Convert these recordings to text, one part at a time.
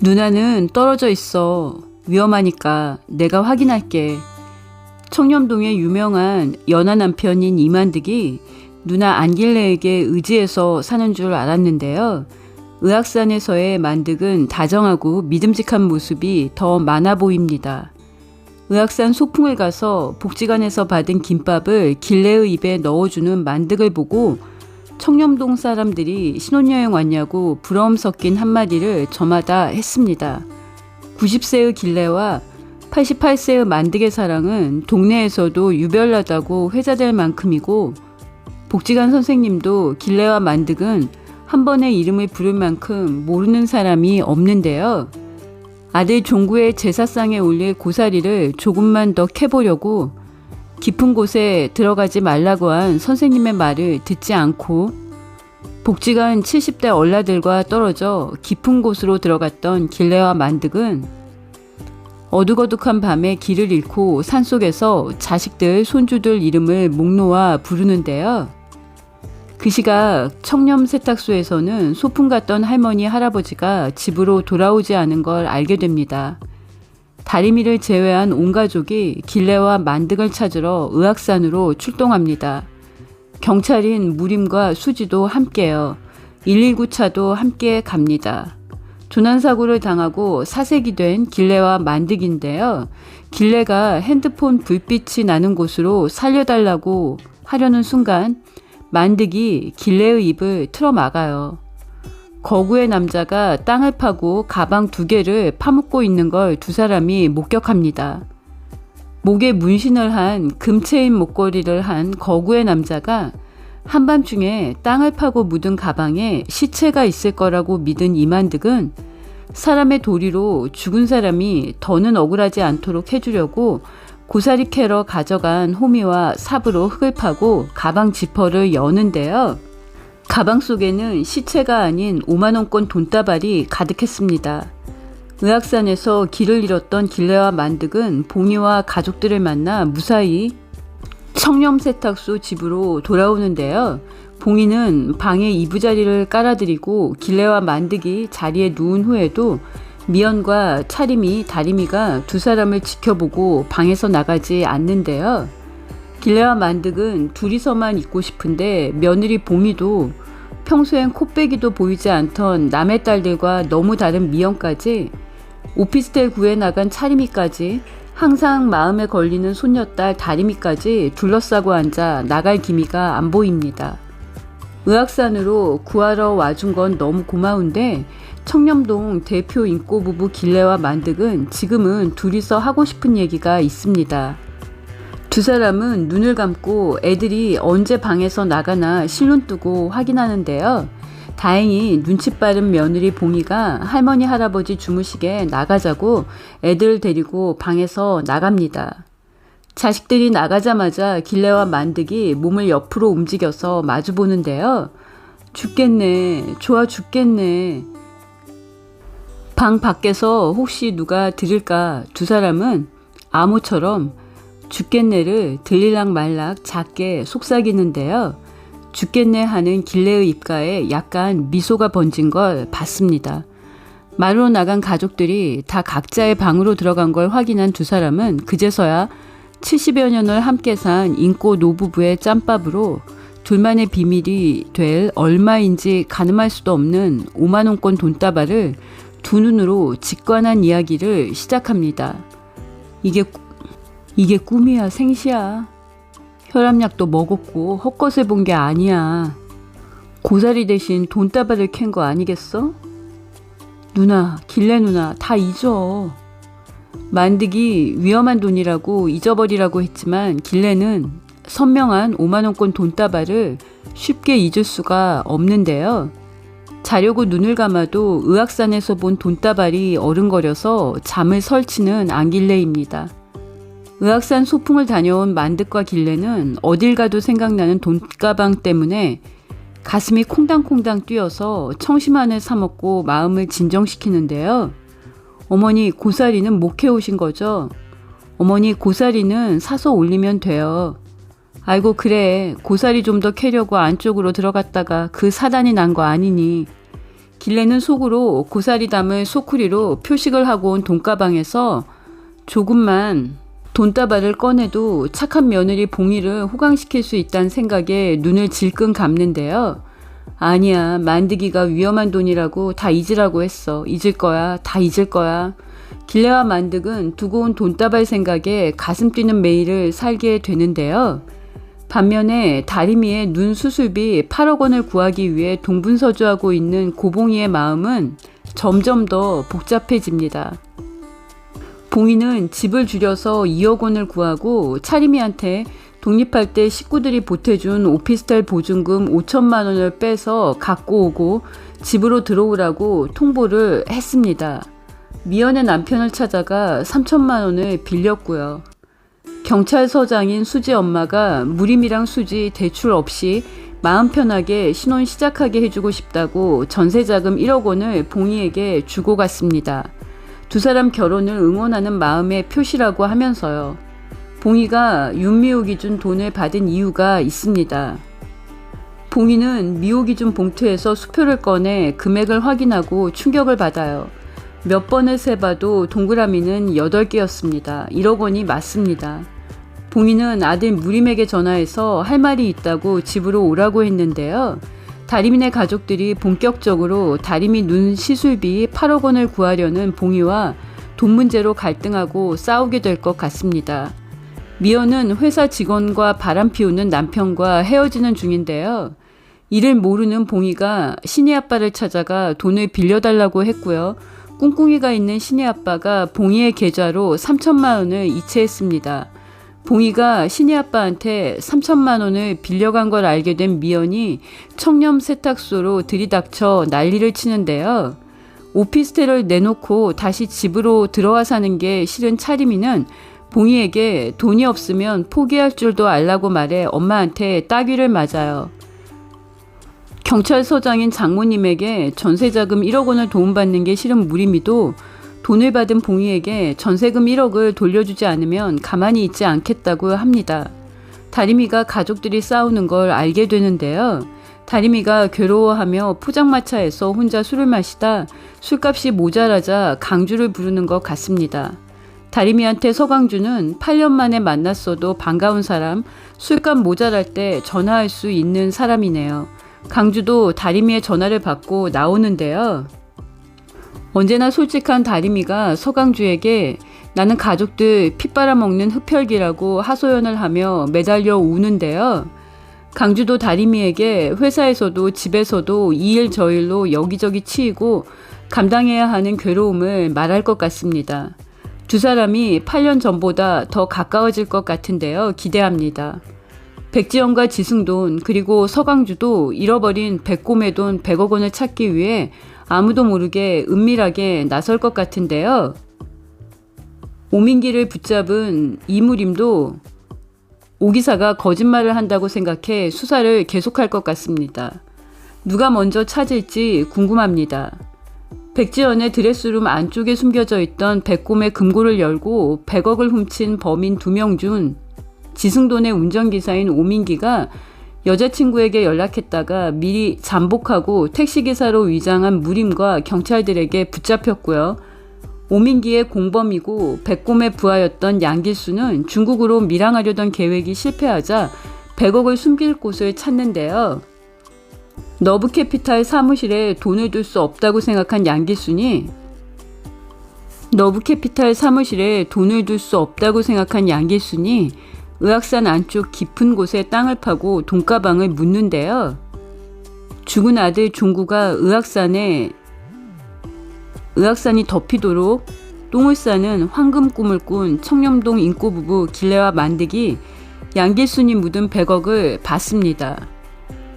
누나는 떨어져 있어. 위험하니까 내가 확인할게. 청렴동의 유명한 연하 남편인 이만득이 누나 안길래에게 의지해서 사는 줄 알았는데요. 의학산에서의 만득은 다정하고 믿음직한 모습이 더 많아 보입니다. 의학산 소풍을 가서 복지관에서 받은 김밥을 길래의 입에 넣어주는 만득을 보고 청렴동 사람들이 신혼여행 왔냐고 부러움 섞인 한마디를 저마다 했습니다. 90세의 길래와 88세의 만득의 사랑은 동네에서도 유별나다고 회자될 만큼이고 복지관 선생님도 길래와 만득은 한 번에 이름을 부를 만큼 모르는 사람이 없는데요. 아들 종구의 제사상에 올릴 고사리를 조금만 더 캐보려고 깊은 곳에 들어가지 말라고 한 선생님의 말을 듣지 않고 복지관 70대 얼라들과 떨어져 깊은 곳으로 들어갔던 길래와 만득은 어둑어둑한 밤에 길을 잃고 산속에서 자식들, 손주들 이름을 목 놓아 부르는데요. 그 시각 청렴 세탁소에서는 소풍 갔던 할머니, 할아버지가 집으로 돌아오지 않은 걸 알게 됩니다. 다리미를 제외한 온 가족이 길래와 만득을 찾으러 의학산으로 출동합니다. 경찰인 무림과 수지도 함께요. 119 차도 함께 갑니다. 조난사고를 당하고 사색이 된 길래와 만득인데요. 길래가 핸드폰 불빛이 나는 곳으로 살려달라고 하려는 순간 만득이 길래의 입을 틀어 막아요. 거구의 남자가 땅을 파고 가방 두 개를 파묻고 있는 걸 두 사람이 목격합니다. 목에 문신을 한 금체인 목걸이를 한 거구의 남자가 한밤중에 땅을 파고 묻은 가방에 시체가 있을 거라고 믿은 이만득은 사람의 도리로 죽은 사람이 더는 억울하지 않도록 해주려고 고사리 캐러 가져간 호미와 삽으로 흙을 파고 가방 지퍼를 여는데요. 가방 속에는 시체가 아닌 5만원권 돈다발이 가득했습니다. 의학산에서 길을 잃었던 길래와 만득은 봉이와 가족들을 만나 무사히 청렴 세탁소 집으로 돌아오는데요. 봉이는 방에 이부자리를 깔아드리고 길래와 만득이 자리에 누운 후에도 미연과 차림이 다리미가 두 사람을 지켜보고 방에서 나가지 않는데요. 길래와 만득은 둘이서만 있고 싶은데 며느리 봉이도 평소엔 코빼기도 보이지 않던 남의 딸들과 너무 다른 미연까지 오피스텔 구해 나간 차림이까지 항상 마음에 걸리는 손녀딸 다리미까지 둘러싸고 앉아 나갈 기미가 안 보입니다. 의학산으로 구하러 와준 건 너무 고마운데 청렴동 대표 인꼬 부부 길래와 만득은 지금은 둘이서 하고 싶은 얘기가 있습니다. 두 사람은 눈을 감고 애들이 언제 방에서 나가나 실눈 뜨고 확인하는데요. 다행히 눈치 빠른 며느리 봉이가 할머니 할아버지 주무시게 나가자고 애들 데리고 방에서 나갑니다. 자식들이 나가자마자 길래와 만득이 몸을 옆으로 움직여서 마주 보는데요. 죽겠네. 좋아 죽겠네. 방 밖에서 혹시 누가 들을까 두 사람은 암호처럼 죽겠네를 들릴락 말락 작게 속삭이는데요. 죽겠네 하는 길래의 입가에 약간 미소가 번진 걸 봤습니다. 말로 나간 가족들이 다 각자의 방으로 들어간 걸 확인한 두 사람은 그제서야 70여 년을 함께 산 인꼬 노부부의 짬밥으로 둘만의 비밀이 될 얼마인지 가늠할 수도 없는 5만원권 돈다발을 두 눈으로 직관한 이야기를 시작합니다. 이게, 이게 꿈이야, 생시야. 혈압약도 먹었고 헛것을 본 게 아니야. 고사리 대신 돈다발을 캔 거 아니겠어? 누나, 길래 누나, 다 잊어. 만득이 위험한 돈이라고 잊어버리라고 했지만 길래는 선명한 5만원권 돈다발을 쉽게 잊을 수가 없는데요. 자려고 눈을 감아도 의학산에서 본 돈다발이 어른거려서 잠을 설치는 안길래입니다. 의학산 소풍을 다녀온 만득과 길래는 어딜 가도 생각나는 돈가방 때문에 가슴이 콩당콩당 뛰어서 청심환을 사먹고 마음을 진정시키는데요. 어머니 고사리는 못 해오신 거죠? 어머니 고사리는 사서 올리면 돼요. 아이고 그래 고사리 좀 더 캐려고 안쪽으로 들어갔다가 그 사단이 난 거 아니니 길래는 속으로 고사리 담을 소쿠리로 표식을 하고 온 돈가방에서 조금만 돈다발을 꺼내도 착한 며느리 봉이를 호강시킬 수 있다는 생각에 눈을 질끈 감는데요. 아니야, 만드기가 위험한 돈이라고 다 잊으라고 했어. 잊을 거야, 다 잊을 거야. 길래와 만득은 두고 온 돈다발 생각에 가슴 뛰는 매일을 살게 되는데요. 반면에 다리미의 눈 수술비 8억 원을 구하기 위해 동분서주하고 있는 고봉이의 마음은 점점 더 복잡해집니다. 봉이는 집을 줄여서 2억 원을 구하고 차림이한테 독립할 때 식구들이 보태준 오피스텔 보증금 5천만 원을 빼서 갖고 오고 집으로 들어오라고 통보를 했습니다. 미연의 남편을 찾아가 3천만 원을 빌렸고요. 경찰서장인 수지 엄마가 무림이랑 수지 대출 없이 마음 편하게 신혼 시작하게 해주고 싶다고 전세자금 1억 원을 봉이에게 주고 갔습니다. 두 사람 결혼을 응원하는 마음의 표시라고 하면서요. 봉이가 윤미옥이 준 돈을 받은 이유가 있습니다. 봉이는 미옥이 준 봉투에서 수표를 꺼내 금액을 확인하고 충격을 받아요. 몇 번을 세봐도 동그라미는 8개였습니다. 1억 원이 맞습니다. 봉이는 아들 무림에게 전화해서 할 말이 있다고 집으로 오라고 했는데요. 다리민의 가족들이 본격적으로 다리미 눈 시술비 8억 원을 구하려는 봉이와 돈 문제로 갈등하고 싸우게 될 것 같습니다. 미연은 회사 직원과 바람 피우는 남편과 헤어지는 중인데요. 이를 모르는 봉이가 신이 아빠를 찾아가 돈을 빌려달라고 했고요. 꿍꿍이가 있는 신이 아빠가 봉이의 계좌로 3천만 원을 이체했습니다. 봉이가 신이 아빠한테 3천만 원을 빌려간 걸 알게 된 미연이 청렴 세탁소로 들이닥쳐 난리를 치는데요. 오피스텔을 내놓고 다시 집으로 들어와 사는 게 싫은 차림이는 봉이에게 돈이 없으면 포기할 줄도 알라고 말해 엄마한테 따귀를 맞아요. 경찰서장인 장모님에게 전세자금 1억 원을 도움받는 게 싫은 무림이도 돈을 받은 봉이에게 전세금 1억을 돌려주지 않으면 가만히 있지 않겠다고 합니다. 다리미가 가족들이 싸우는 걸 알게 되는데요. 다리미가 괴로워하며 포장마차에서 혼자 술을 마시다 술값이 모자라자 강주를 부르는 것 같습니다. 다리미한테 서강주는 8년 만에 만났어도 반가운 사람, 술값 모자랄 때 전화할 수 있는 사람이네요. 강주도 다리미의 전화를 받고 나오는데요. 언제나 솔직한 다리미가 서강주에게 나는 가족들 피 빨아먹는 흡혈귀라고 하소연을 하며 매달려 우는데요. 강주도 다리미에게 회사에서도 집에서도 이 일 저 일로 여기저기 치이고 감당해야 하는 괴로움을 말할 것 같습니다. 두 사람이 8년 전보다 더 가까워질 것 같은데요. 기대합니다. 백지영과 지승돈 그리고 서강주도 잃어버린 백곰의 돈 100억 원을 찾기 위해 아무도 모르게 은밀하게 나설 것 같은데요. 오민기를 붙잡은 이무림도 오기사가 거짓말을 한다고 생각해 수사를 계속할 것 같습니다. 누가 먼저 찾을지 궁금합니다. 백지연의 드레스룸 안쪽에 숨겨져 있던 백곰의 금고를 열고 100억을 훔친 범인 두 명 중 지승돈의 운전기사인 오민기가 여자친구에게 연락했다가 미리 잠복하고 택시기사로 위장한 무림과 경찰들에게 붙잡혔고요. 오민기의 공범이고 백곰의 부하였던 양길수는 중국으로 밀항하려던 계획이 실패하자 100억을 숨길 곳을 찾는데요. 너브캐피탈 사무실에 돈을 둘 수 없다고 생각한 양길순이 너브캐피탈 사무실에 돈을 둘 수 없다고 생각한 양길순이 의학산 안쪽 깊은 곳에 땅을 파고 돈가방을 묻는데요. 죽은 아들 종구가 의학산에 의학산이 덮이도록 똥을 싸는 황금 꿈을 꾼 청렴동 인꼬 부부 길래와 만득이 양길순이 묻은 100억을 받습니다.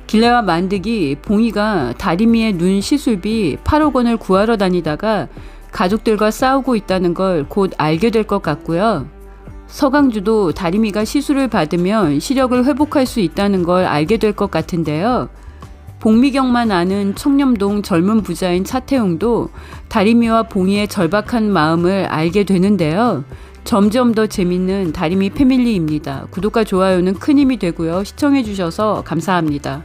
길래와 만득이 봉이가 다리미의 눈 시술비 8억 원을 구하러 다니다가 가족들과 싸우고 있다는 걸 곧 알게 될 것 같고요. 서강주도 다리미가 시술을 받으면 시력을 회복할 수 있다는 걸 알게 될 것 같은데요. 복미경만 아는 청렴동 젊은 부자인 차태웅도 다리미와 봉이의 절박한 마음을 알게 되는데요. 점점 더 재밌는 다리미 패밀리입니다. 구독과 좋아요는 큰 힘이 되고요. 시청해주셔서 감사합니다.